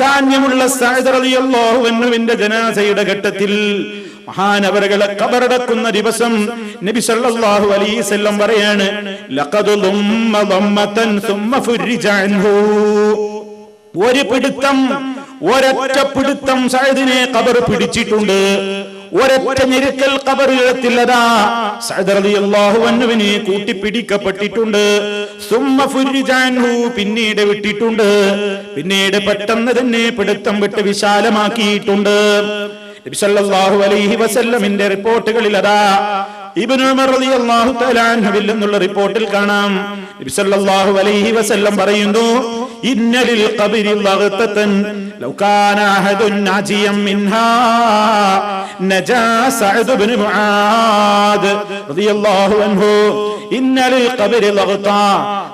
പ്രാധാന്യമുള്ള സായുധറിയല്ലോഹുവിന്റെ ജനാസയുടെ ഘട്ടത്തിൽ മഹാനവരകളെ കബറടക്കുന്ന ദിവസം നബി സല്ലല്ലാഹു അലൈഹി വസല്ലം പറയാണ് ലഖദ് ളുമ്മ ളമ്മതൻ സുമ്മ ഫുരിജ ഒരു പിടുത്തം ഒരൊറ്റ പിടുത്തം സഹദിനെ കബർ പിടിച്ചിട്ടുണ്ട്. ഒരൊറ്റ ഞെരുക്കൽ കബറിലെത്തില്ലതാ അൻഹുവിനെ കൂട്ടിപ്പിടിക്കപ്പെട്ടിട്ടുണ്ട്. പിന്നീട് വിട്ടിട്ടുണ്ട്. പിന്നീട് പെട്ടെന്ന് തന്നെ പിടുത്തം വിട്ട് വിശാലമാക്കിയിട്ടുണ്ട്. നബി സല്ലല്ലാഹു അലൈഹി വസല്ലമിന്റെ റിപ്പോർട്ടുകളിൽ അതാ. നിന്നുള്ള റിപ്പോർട്ടിൽ കാണാം. നബി സല്ലല്ലാഹു അലൈഹി വസല്ലം പറയുന്നു ഇന്നലിൽ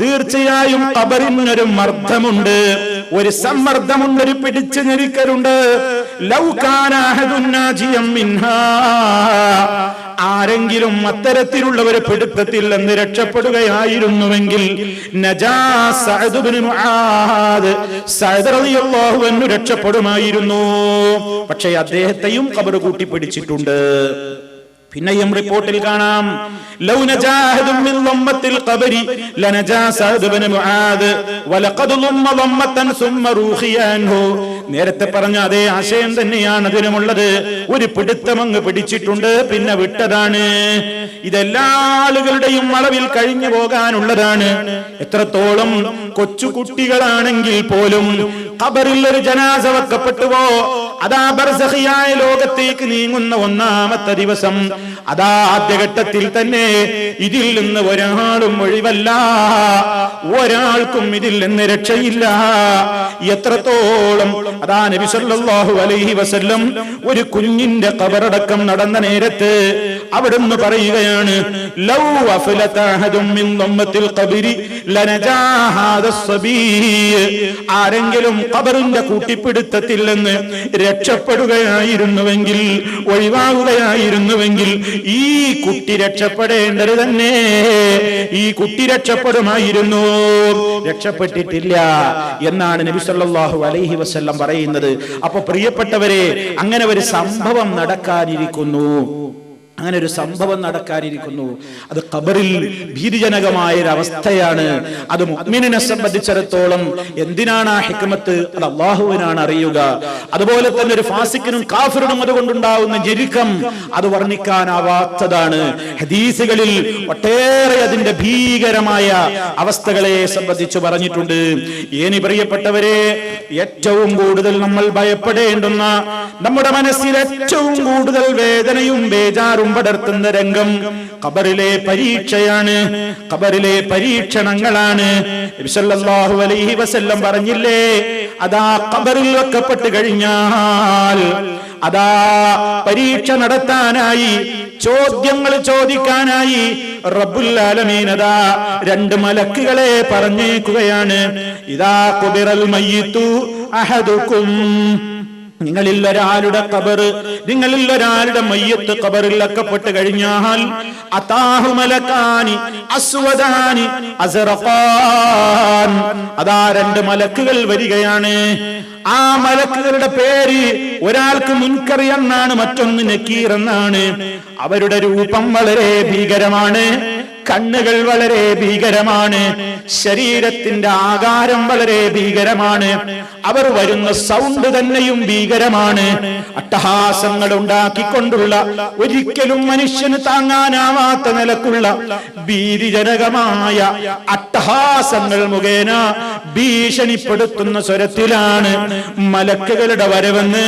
തീർച്ചയായും കബറിനൊരു മർദ്ദമുണ്ട്. ഒരു സമ്മർദ്ദമുണ്ട് ഒരു പിടിച്ചു ഞെരുക്കലുണ്ട്. ലൗ കാന അഹദുൻ നാജിയം മിൻഹാ ആരെങ്കിലും അത്തരത്തിലുള്ള ഒരു പിടുത്തത്തിൽ നിന്ന് രക്ഷപ്പെടുകയായിരുന്നുവെങ്കിൽ രക്ഷപ്പെടുമായിരുന്നു. പക്ഷേ അദ്ദേഹത്തെയും കബർ കൂട്ടി പിടിച്ചിട്ടുണ്ട് പിന്നെയും റിപ്പോർട്ടിൽ കാണാം. ലനജാ സഅദ് മുആദ് നേരത്തെ പറഞ്ഞ അതേ ആശയം തന്നെയാണ് അതിനുമുള്ളത്. ഒരു പിടുത്തം അങ്ങ് പിടിച്ചിട്ടുണ്ട് പിന്നെ വിട്ടതാണ്. ഇതെല്ലാ ആളുകളുടെയും അളവിൽ കഴിഞ്ഞു പോകാനുള്ളതാണ്. എത്രത്തോളം കൊച്ചു കുട്ടികളാണെങ്കിൽ പോലും ഖബറിൽ ഒരു ജനാസ വെക്കപ്പെട്ടുവോ? അതാ ബർസഹിയായ ലോകത്തേക്ക് നീങ്ങുന്ന ഒന്നാമത്തെ ദിവസം. അതാ ആദ്യഘട്ടത്തിൽ തന്നെ ഇതിൽ നിന്ന് ഒരാളും ഒഴിവല്ല. ഒരാൾക്കും ഇതിൽ നിന്ന് രക്ഷയില്ല. എത്രത്തോളം അതാ നബി സല്ലല്ലാഹു അലൈഹി വസല്ലം ഒരു കുഞ്ഞിന്റെ കബറടക്കം നടന്ന നേരത്ത് അവിടുന്ന് പറയുകയാണ് ലൗ ആരെങ്കിലും ഖബറിന്റെ കൂട്ടിപ്പിടുത്തത്തിൽ നിന്ന് രക്ഷപ്പെടുകയായിരുന്നുവെങ്കിൽ ഒഴിവാകുകയായിരുന്നുവെങ്കിൽ ഈ കുട്ടി രക്ഷപ്പെടേണ്ടത് തന്നെ. ഈ കുട്ടി രക്ഷപ്പെടുമായിരുന്നു. രക്ഷപ്പെട്ടിട്ടില്ല എന്നാണ് നബി സല്ലല്ലാഹു അലൈഹി വസല്ലം പറയുന്നത്. അപ്പൊ പ്രിയപ്പെട്ടവരെ അങ്ങനെ ഒരു സംഭവം നടക്കാനിരിക്കുന്നു. അങ്ങനെ ഒരു സംഭവം നടക്കാനിരിക്കുന്നു. അത് ഖബറിൽ ഭീതിജനകമായ ഒരു അവസ്ഥയാണ് അത് മുഅ്മിനിനെ സംബന്ധിച്ചിടത്തോളം എന്തിനാണ് ആ ഹിക്മത്ത്? അത് അള്ളാഹുവിനാണ് അറിയുക. അതുപോലെ തന്നെ ഒരു ഫാസിക്കിനും കാഫിറിനും അതുകൊണ്ടുണ്ടാവുന്ന ഞെരുക്കം അത് വർണിക്കാനാവാത്തതാണ്. ഹദീസുകളിൽ ഒട്ടേറെ അതിന്റെ ഭീകരമായ അവസ്ഥകളെ സംബന്ധിച്ച് പറഞ്ഞിട്ടുണ്ട്. ഏനി പ്രിയപ്പെട്ടവരെ ഏറ്റവും കൂടുതൽ നമ്മൾ ഭയപ്പെടേണ്ടുന്ന നമ്മുടെ മനസ്സിൽ ഏറ്റവും കൂടുതൽ വേദനയും ബേജാറും പടർത്തുന്ന രംഗം ഖബറിലെ പരീക്ഷയാണ്. ഖബറിലെ പരീക്ഷണങ്ങളാണ്. നബി സല്ലല്ലാഹു അലൈഹി വസല്ലം പറഞ്ഞില്ലേ അതാ ഖബറിൽ വെക്കപ്പെട്ട് കഴിഞ്ഞാൽ അതാ പരീക്ഷ നടത്താനായി ചോദ്യങ്ങൾ ചോദിക്കാനായി അദാ രണ്ട് മലക്കുകളെ പറഞ്ഞേക്കുകയാണ്. ഇതാ കുബിറൽ മയ്യിതു അഹദുക്കും നിങ്ങളിൽ ഒരാളുടെ കബറ് നിങ്ങളിൽ ഒരാളുടെ മയ്യത്ത് കബറിൽ അക്കപ്പെട്ട് കഴിഞ്ഞാൽ അതാഹുമലക്കാനി അസ്വദാനി അതാ രണ്ട് മലക്കുകൾ വരികയാണ്. ആ മലക്കുകളുടെ പേര് ഒരാൾക്ക് മുൻകറി എന്നാണ് മറ്റൊന്ന് നക്കീർ എന്നാണ്. അവരുടെ രൂപം വളരെ ഭീകരമാണ്. കണ്ണുകൾ വളരെ ഭീകരമാണ്. ശരീരത്തിന്റെ ആകാരം വളരെ ഭീകരമാണ്. അവർ വരുന്ന സൗണ്ട് തന്നെയും ഭീകരമാണ്. അട്ടഹാസങ്ങൾ ഉണ്ടാക്കിക്കൊണ്ടുള്ള ഒരിക്കലും മനുഷ്യന് താങ്ങാനാവാത്ത നിലക്കുള്ള ഭീതിജനകമായ അട്ടഹാസങ്ങൾ മുഖേന ഭീഷണിപ്പെടുത്തുന്ന സ്വരത്തിലാണ് മലക്കുകളുടെ വരവെന്ന്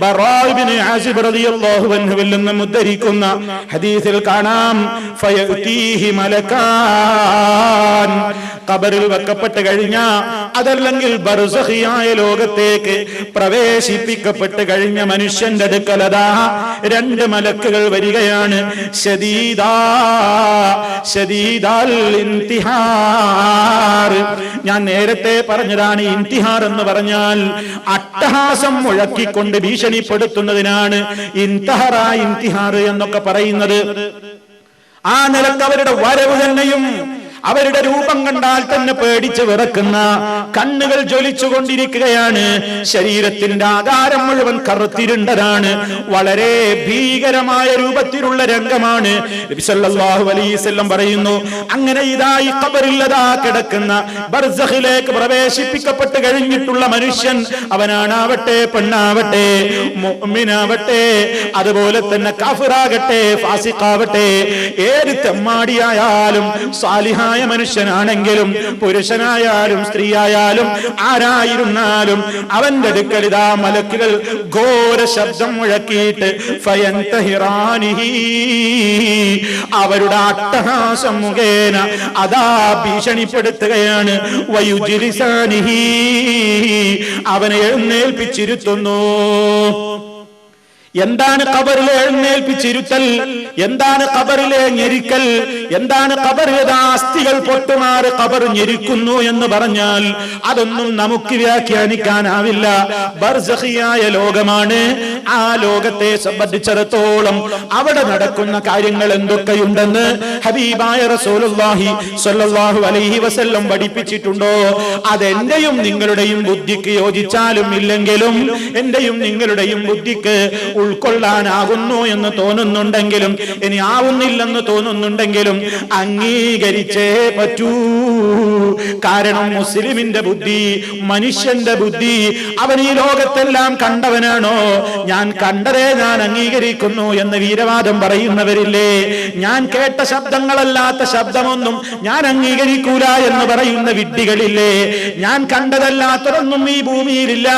ബറാബിന് റളിയല്ലാഹു ഉദ്ധരിക്കുന്ന ഹദീസിൽ കാണാം. ഫയഅതീഹി മലക്കാൻ. ഖബറിൽ വെക്കപ്പെട്ട് കഴിഞ്ഞ അതല്ലെങ്കിൽ ബർസഹിയായ ലോകത്തേക്ക് പ്രവേശിപ്പിക്കപ്പെട്ട് കഴിഞ്ഞ മനുഷ്യന്റെ അടുക്കലതാ രണ്ട് മലക്കുകൾ വരികയാണ്. ഇന്തിഹാർ ഞാൻ നേരത്തെ പറഞ്ഞതാണ് ഇന്തിഹാർ എന്ന് പറഞ്ഞാൽ അട്ടഹാസം മുഴക്കിക്കൊണ്ട് ഭീഷണിപ്പെടുത്തുന്നതിനാണ് ഇൻതഹറ ഇന്തിഹാർ എന്നൊക്കെ പറയുന്നത്. ആ നിലയ്ക്ക് അവരുടെ വരവ് തന്നെയും അവരുടെ രൂപം കണ്ടാൽ തന്നെ പേടിച്ച് വിറക്കുന്ന കണ്ണുകൾ ജ്വലിച്ചുകൊണ്ടിരിക്കുകയാണ്. ശരീരത്തിന്റെ ആകാരം മുഴുവൻ കറുത്തിരുണ്ടതാണ്. വളരെ ഭീകരമായ രൂപത്തിലുള്ള രംഗമാണ്. പറയുന്നു അങ്ങനെ ഇതായി കബറില്ലതാ കിടക്കുന്ന ബർസഹിലേക്ക് പ്രവേശിപ്പിക്കപ്പെട്ട് കഴിഞ്ഞിട്ടുള്ള മനുഷ്യൻ അവനാണാവട്ടെ പെണ്ണാവട്ടെ മുഅ്മിനാവട്ടെ അതുപോലെ തന്നെ കാഫിറാകട്ടെ ഫാസിഖാവട്ടെ ഏത് തെമ്മാടിയായാലും സാലിഹായ മനുഷ്യനാണെങ്കിലും പുരുഷനായാലും സ്ത്രീയായാലും ആരായിരുന്നാലും അവന്റെ അടുക്കൽ ഇതാ മലക്കുകൾ ഘോര ശബ്ദം മുഴക്കിയിട്ട് അവരുടെ അട്ടഹാസം മുഖേന അതാ ഭീഷണിപ്പെടുത്തുകയാണ് വയുജിരിസാനിഹി അവനെ എഴുന്നേൽപ്പിച്ചിരുത്തുന്നു. എന്താണ് കബറിലെ എഴുന്നേൽപ്പിച്ചിരുത്തൽ? എന്താണ് കബറിലെ ഞെരിക്കൽ? എന്താണ് കബറിലെ അസ്ഥികൾ പൊട്ടുമാറ് കബർ ഞെരിക്കുന്നു എന്ന് പറഞ്ഞാൽ അതൊന്നും നമുക്ക് വ്യാഖ്യാനിക്കാനാവില്ല. ബർസഹിയായ ലോകമാണ്. ആ ലോകത്തെ സംബന്ധിച്ചിടത്തോളം അവിടെ നടക്കുന്ന കാര്യങ്ങൾ എന്തൊക്കെയുണ്ടെന്ന് ഹബീബായ റസൂലുള്ളാഹി സ്വല്ലല്ലാഹു അലൈഹി വസല്ലം പഠിപ്പിച്ചിട്ടുണ്ടോ? അതെന്റെയും നിങ്ങളുടെയും ബുദ്ധിക്ക് യോജിച്ചാലും ഇല്ലെങ്കിലും എന്റെയും നിങ്ങളുടെയും ബുദ്ധിക്ക് ഉൾക്കൊള്ളാനാകുന്നു എന്ന് തോന്നുന്നുണ്ടെങ്കിലും ഇനി ആവുന്നില്ലെന്ന് തോന്നുന്നുണ്ടെങ്കിലും അംഗീകരിച്ചേ പറ്റൂ. കാരണം മുസ്ലിമിന്റെ ബുദ്ധി മനുഷ്യന്റെ ബുദ്ധി. അവൻ ഈ ലോകത്തെല്ലാം കണ്ടവനാണോ? ഞാൻ കണ്ടതേ ഞാൻ അംഗീകരിക്കുന്നു എന്ന് വീരവാദം പറയുന്നവരില്ലേ? ഞാൻ കേട്ട ശബ്ദങ്ങളല്ലാത്ത ശബ്ദമൊന്നും ഞാൻ അംഗീകരിക്കൂല എന്ന് പറയുന്ന വിഡ്ഢികളില്ലേ? ഞാൻ കണ്ടതല്ലാത്തതൊന്നും ഈ ഭൂമിയിലില്ല.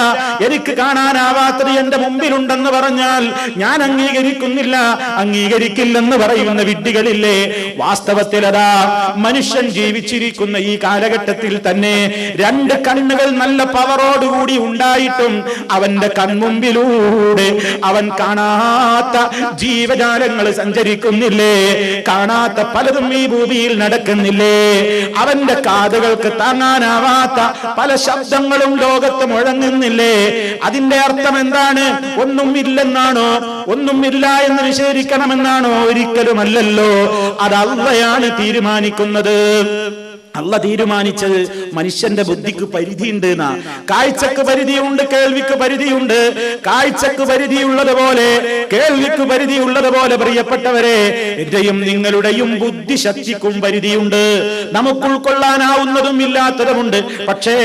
എനിക്ക് കാണാനാവാത്തത് എന്റെ മുമ്പിലുണ്ടെന്ന് പറഞ്ഞാൽ ഞാൻ അംഗീകരിക്കുന്നില്ല. അംഗീകരിക്കില്ലെന്ന് പറയുന്ന വിഡ്ഢികളില്ലേ? വാസ്തവത്തിൽ അതാ മനുഷ്യൻ ജീവിച്ചിരിക്കുന്ന ഈ കാലഘട്ടത്തിൽ തന്നെ രണ്ട് കണ്ണുകൾ നല്ല പവറോടുകൂടി ഉണ്ടായിട്ടും അവന്റെ കൺമുമ്പിലൂടെ അവൻ കാണാത്ത ജീവജാലങ്ങൾ സഞ്ചരിക്കുന്നില്ലേ? കാണാത്ത പലതും ഈ ഭൂമിയിൽ നടക്കുന്നില്ലേ? അവന്റെ കാതുകൾക്ക് താങ്ങാനാവാത്ത പല ശബ്ദങ്ങളും ലോകത്ത് മുഴങ്ങുന്നില്ലേ? അതിന്റെ അർത്ഥം എന്താണ്? ഒന്നും ഇല്ലെന്നാണോ ഒന്നും ഇല്ല എന്ന് വിശേഷിക്കണമെന്നാണോ? ഒരിക്കലുമല്ലല്ലോ. അത് അള്ളയാണ് തീരുമാനിക്കുന്നത്. അല്ല തീരുമാനിച്ചത്. മനുഷ്യന്റെ ബുദ്ധിക്ക് പരിധിയുണ്ട് എന്നാ. കാഴ്ചക്ക് പരിധിയുണ്ട് കേൾവിക്ക് പരിധിയുണ്ട്. കാഴ്ചക്ക് പരിധിയുള്ളതുപോലെ കേൾവിക്ക് പരിധിയുള്ളതുപോലെ പ്രിയപ്പെട്ടവരെ എന്റെയും നിങ്ങളുടെയും ബുദ്ധിശക്തിക്കും പരിധിയുണ്ട്. നമുക്ക് ഉൾക്കൊള്ളാനാവുന്നതും ഇല്ലാത്തതുമുണ്ട്. പക്ഷേ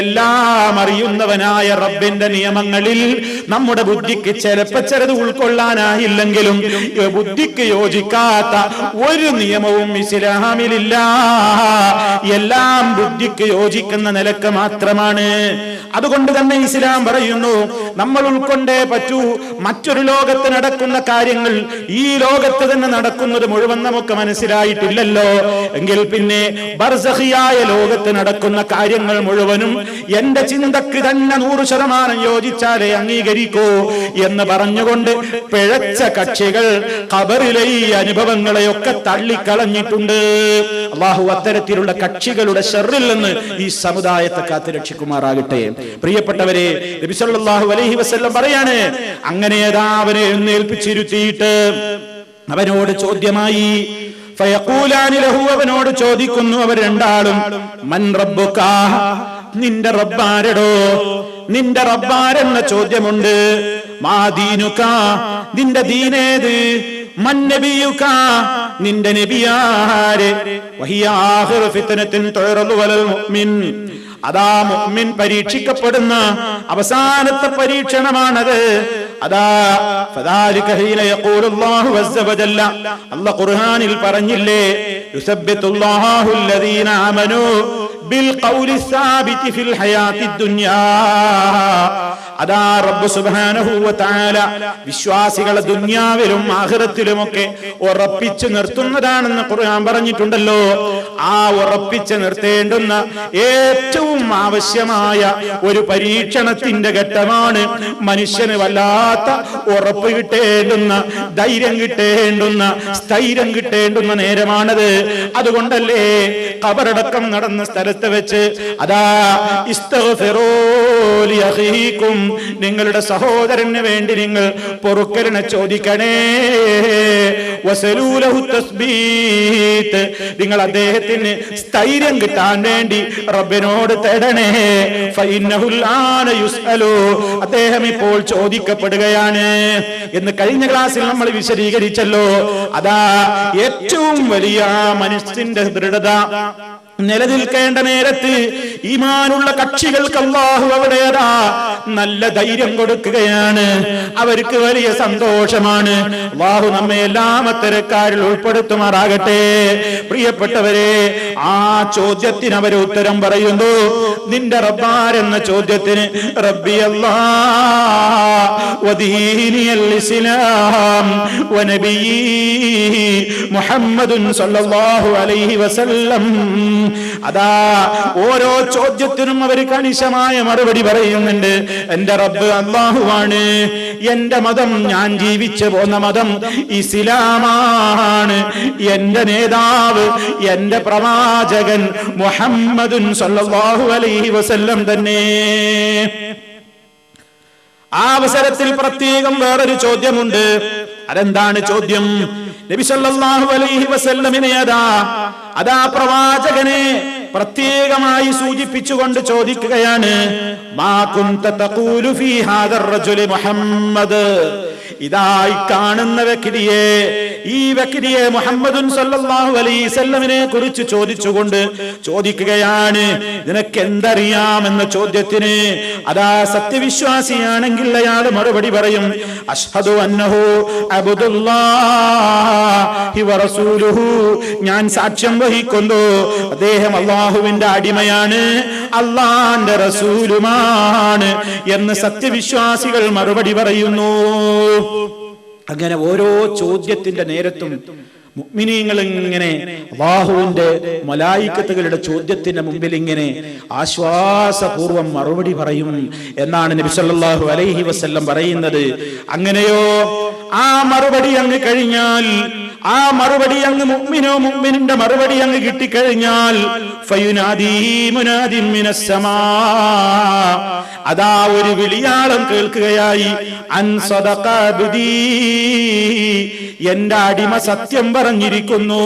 എല്ലാം അറിയുന്നവനായ റബ്ബിന്റെ നിയമങ്ങളിൽ നമ്മുടെ ബുദ്ധിക്ക് ചിലപ്പോ ചിലത് ഉൾക്കൊള്ളാനായില്ലെങ്കിലും ബുദ്ധിക്ക് യോജിക്കാത്ത ഒരു നിയമവും ഇസ്ലാമിലില്ല. എല്ലാം ബുദ്ധിക്ക് യോജിക്കുന്ന നിലയ്ക്ക് മാത്രമാണ്. അതുകൊണ്ട് തന്നെ ഇസ്ലാം പറയുന്നു നമ്മൾ ഉൾക്കൊണ്ടേ പറ്റൂ. മറ്റൊരു ലോകത്ത് നടക്കുന്ന കാര്യങ്ങൾ ഈ ലോകത്ത് തന്നെ നടക്കുന്നത് മുഴുവൻ നമുക്ക് മനസ്സിലായിട്ടില്ലല്ലോ. എങ്കിൽ പിന്നെ ബർസഹിയായ ലോകത്ത് നടക്കുന്ന കാര്യങ്ങൾ മുഴുവനും എന്റെ ചിന്തക്ക് തന്നെ നൂറ് ശതമാനം യോജിച്ചാലേ അംഗീകരിക്കൂ എന്ന് പറഞ്ഞുകൊണ്ട് പിഴച്ച കക്ഷികൾ ഖബറിലെ ഈ അനുഭവങ്ങളെയൊക്കെ തള്ളിക്കളഞ്ഞിട്ടുണ്ട്. അള്ളാഹു അത്തരത്തിലുള്ള കക്ഷികളുടെ ഷെറിൽ നിന്ന് ഈ സമുദായത്തെ കാത്തു രക്ഷിക്കുമാറാകട്ടെ പ്രിയപ്പെട്ടവരെ അലൈഹി വസല്ലം പറയാണ് അങ്ങനെ ഏതാ അവനെ എഴുന്നേൽപ്പിച്ചിരുത്തിയിട്ട് അവനോട് ചോദ്യമായി. ലഹു അവനോട് ചോദിക്കുന്നു അവർ രണ്ടാളും മൻ റബ്ബുക നിന്റെ റബ്ബാരടോ? നിന്റെ റബ്ബാരെന്ന ചോദ്യമുണ്ട്. മാദീനുക്കാ നിന്റെ ദീനേത്? മൻ നബിയുക നിന്റെ നബിയാരെ? വഹിയ ഫിത്നത്തിൻ തുഴറു വലൽ മുഅ്മിൻ. അതാ മുഅ്മിൻ പരീക്ഷിക്കപ്പെടുന്ന അവസാനത്തെ പരീക്ഷണമാണത്. ഫദാലിക യഖൂലുല്ലാഹു ഖുർആനിൽ പറഞ്ഞില്ലേ ആമനൂ ബിൽ ഫിൽ ദുനിയാ. അതാ റബ്ബ് തആല വിശ്വാസികളെ ദുനിയാവിലും ആഖിറത്തിലുമൊക്കെ ഉറപ്പിച്ചു നിർത്തുന്നതാണെന്ന് ഖുർആൻ പറഞ്ഞിട്ടുണ്ടല്ലോ. ആ ഉറപ്പിച്ചു നിർത്തേണ്ടുന്ന ഏറ്റവും ആവശ്യമായ ഒരു പരീക്ഷണത്തിന്റെ ഘട്ടമാണ് മനുഷ്യന് വല്ലാത്ത ഉറപ്പ് കിട്ടേണ്ടുന്ന ധൈര്യം കിട്ടേണ്ടുന്ന സ്ഥൈര്യം കിട്ടേണ്ടുന്ന നേരമാണത്. അതുകൊണ്ടല്ലേ കബറടക്കം നടന്ന സ്ഥലത്ത് വെച്ച് അതാ നിങ്ങളുടെ സഹോദരന് വേണ്ടി നിങ്ങൾ പൊറുക്കലിനെ ചോദിക്കണേ. നിങ്ങൾ അദ്ദേഹത്തിന് സ്ഥൈര്യം കിട്ടാൻ വേണ്ടി റബ്ബിനോട് തേടണേ. അദ്ദേഹം ഇപ്പോൾ ചോദിക്കപ്പെടുകയാണ്. എന്ന് കഴിഞ്ഞ ക്ലാസ്സിൽ നമ്മൾ വിശദീകരിച്ചല്ലോ. അതാ ഏറ്റവും വലിയ മനുഷ്യന്റെ ദൃഢത. നിലനിൽക്കേണ്ട നേരത്ത് ഈമാനുള്ള കക്ഷികൾക്ക് അള്ളാഹു അവിടേതാ നല്ല ധൈര്യം കൊടുക്കുകയാണ്. അവർക്ക് വലിയ സന്തോഷമാണ്. അള്ളാഹു നമ്മെ എല്ലാ അത്തരക്കാരിൽ ഉൾപ്പെടുത്തുമാറാകട്ടെ. പ്രിയപ്പെട്ടവരെ ആ ചോദ്യത്തിന് അവർ ഉത്തരം പറയുന്നു. നിന്റെ റബ്ബാർ എന്ന ചോദ്യത്തിന് റബ്ബി അല്ലാ വദീനിയൽ ഇസ്ലാം വനബിയീ മുഹമ്മദുൻ സല്ലല്ലാഹു അലൈഹി വസല്ലം. അതാ ഓരോ ചോദ്യത്തിനും അവർ കണിശമായ മറുപടി പറയുന്നുണ്ട്. എന്റെ റബ്ബ് അള്ളാഹുവാണ് എന്റെ മതം ഞാൻ ജീവിച്ചു പോന്ന മതം ഇസ്ലാമാണ്. എന്റെ നേതാവ് എന്റെ പ്രവാചകൻ മുഹമ്മദുൻ സല്ലല്ലാഹു അലൈഹി വസല്ലം തന്നെ. ആ അവസരത്തിൽ പ്രത്യേകം വേറൊരു ചോദ്യമുണ്ട്. അതെന്താണ് ചോദ്യം? അലൈഹി അതാ പ്രവാചകനെ പ്രത്യേകമായി സൂചിപ്പിച്ചുകൊണ്ട് ചോദിക്കുകയാണ് മുഹമ്മദ്. ഇതായി കാണുന്ന വ്യക്തിയെ ഈ വ്യക്തിയെ മുഹമ്മദുൻ സല്ലല്ലാഹു അലൈഹി കുറിച്ച് ചോദിച്ചുകൊണ്ട് ചോദിക്കുകയാണ് നിനക്ക് എന്തറിയാമെന്ന ചോദ്യത്തിന്? അതാ സത്യവിശ്വാസിയാണെങ്കിൽ അയാൾ മറുപടി പറയും അഷ്ഹദു അന്നഹു ഞാൻ സാക്ഷ്യം വഹിക്കുന്നു അദ്ദേഹം അള്ളാഹുവിന്റെ അടിമയാണ് അള്ളാന്റെ റസൂലുമാണ് എന്ന് സത്യവിശ്വാസികൾ മറുപടി പറയുന്നു. അങ്ങനെ ഓരോ ചോദ്യത്തിന്റെ നേരത്തും മുഗ്മിനീങ്ങൾ ഇങ്ങനെ അള്ളാഹുവിന്റെ മലായിക്കത്തുകളുടെ ചോദ്യത്തിന്റെ മുമ്പിൽ ഇങ്ങനെ ആശ്വാസപൂർവം മറുപടി പറയും എന്നാണ് നബിസല്ലാഹു അലൈഹി വസ്ല്ലം പറയുന്നത്. അങ്ങനെയോ? ആ മറുപടി അങ്ങ് കഴിഞ്ഞാൽ ആ മറുപടി അങ്ങ് മുമ്മിനോ മുമ്മിനിന്റെ മറുപടി അങ്ങ് കിട്ടിക്കഴിഞ്ഞാൽ അതാ ഒരു വിളിയാളം കേൾക്കുകയായി അൻ സദഖ അബ്ദീ എന്റെ അടിമ സത്യം പറഞ്ഞിരിക്കുന്നു.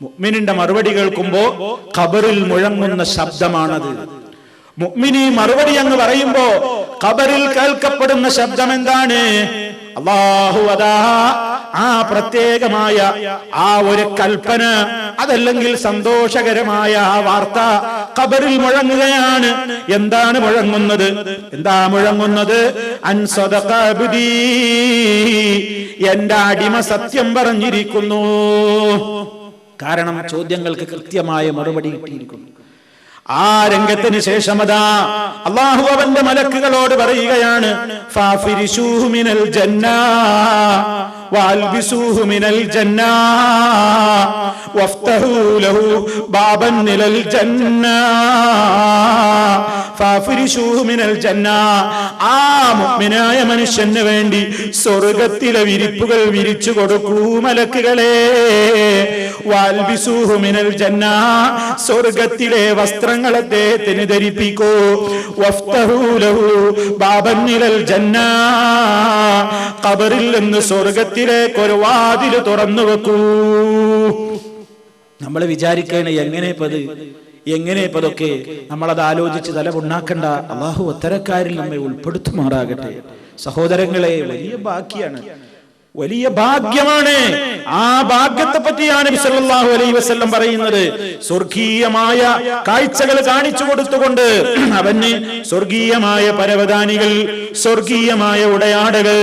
മുഅ്മിനിന്റെ മറുപടി കേൾക്കുമ്പോ ഖബറിൽ മുഴങ്ങുന്ന ശബ്ദമാണത്. മുഅ്മിനി മറുപടി അങ്ങ് പറയുമ്പോ ഖബറിൽ കേൾക്കപ്പെടുന്ന ശബ്ദം എന്താണ് അള്ളാഹു അതാ ആ പ്രത്യേകമായ ആ ഒരു കൽപ്പന അതല്ലെങ്കിൽ സന്തോഷകരമായ ആ വാർത്ത കബറിൽ മുഴങ്ങുകയാണ്. എന്താണ് മുഴങ്ങുന്നത്? എന്താ മുഴങ്ങുന്നത്? അൻസദീ എന്റെ അടിമ സത്യം പറഞ്ഞിരിക്കുന്നു. കാരണം ചോദ്യങ്ങൾക്ക് കൃത്യമായ മറുപടി കിട്ടിയിരിക്കുന്നു. ആ രംഗത്തിന് ശേഷം അതാ അള്ളാഹു അവന്റെ മലക്കുകളോട് പറയുകയാണ് ഫാഫിരിശൂഹു മിനൽ ജന്നാ. ആ മനുഷ്യന് വേണ്ടി സ്വർഗത്തിലെ വിരിപ്പുകൾ വിരിച്ചു കൊടുക്കൂ മലക്കുകളെ. വാൽബിസൂഹു ജന്ന സ്വർഗത്തിലെ വസ്ത്രങ്ങൾ അദ്ദേഹത്തിന് ധരിപ്പിക്കൂ. ബാബന്നിലൽ ജന്ന ബാബൻ നിലൽ സ്വർഗത്തിൽ നിന്ന് സ്വർഗത്തിലേക്ക് ഒരു വാതിൽ തുറന്നു വെക്കൂ. നമ്മൾ വിചാരിക്കണ എങ്ങനെ പത് എങ്ങനെ പതൊക്കെ നമ്മളത് ആലോചിച്ച് തല ഉണ്ടാക്കണ്ട അള്ളാഹു ഉത്തരക്കാരിൽ നമ്മെ ഉൾപ്പെടുത്തുമാറാകട്ടെ. സഹോദരങ്ങളെ വലിയ ബാക്കിയാണ് വലിയ ഭാഗ്യമാണ്. ആ ഭാഗ്യത്തെ പറ്റിയാണ് സല്ലല്ലാഹു അലൈഹി വസല്ലം പറയുന്നത്. സ്വർഗീയമായ കാഴ്ചകൾ കാണിച്ചു കൊടുത്തുകൊണ്ട് അവന് സ്വർഗീയമായ പരവതാനികൾ സ്വർഗീയമായ ഉടയാടകൾ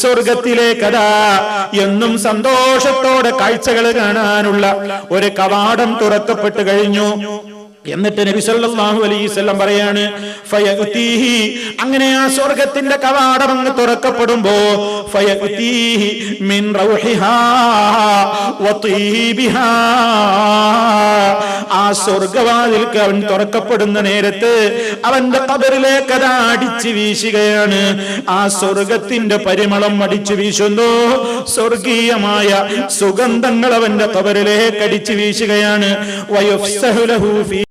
സ്വർഗത്തിലെ കഥ എന്നും സന്തോഷത്തോടെ കാഴ്ചകൾ കാണാനുള്ള ഒരു കവാടം തുറക്കപ്പെട്ടു കഴിഞ്ഞു. എന്നിട്ട് നബി സല്ലല്ലാഹു അലൈഹി വസല്ലം പറയാണ് ഫയഅതീഹി. അങ്ങനെ ആ സ്വർഗത്തിന്റെ കവാടം അങ്ങ് തുറക്കപ്പെടുമ്പോ മിൻ റൗഹിഹാ വതീബിഹാ ആ സ്വർഗവാതിൽക്ക് അവൻ തുറക്കപ്പെടുന്ന നേരത്ത് അവന്റെ കബറിലേക്ക് അത് അടിച്ചു വീശുകയാണ്. ആ സ്വർഗത്തിന്റെ പരിമളം അടിച്ചു വീശുന്നു. സ്വർഗീയമായ സുഗന്ധങ്ങൾ അവന്റെ കബറിലേക്ക് അടിച്ചു വീശുകയാണ്. വയഫ്സഹു ലഹു ഫീ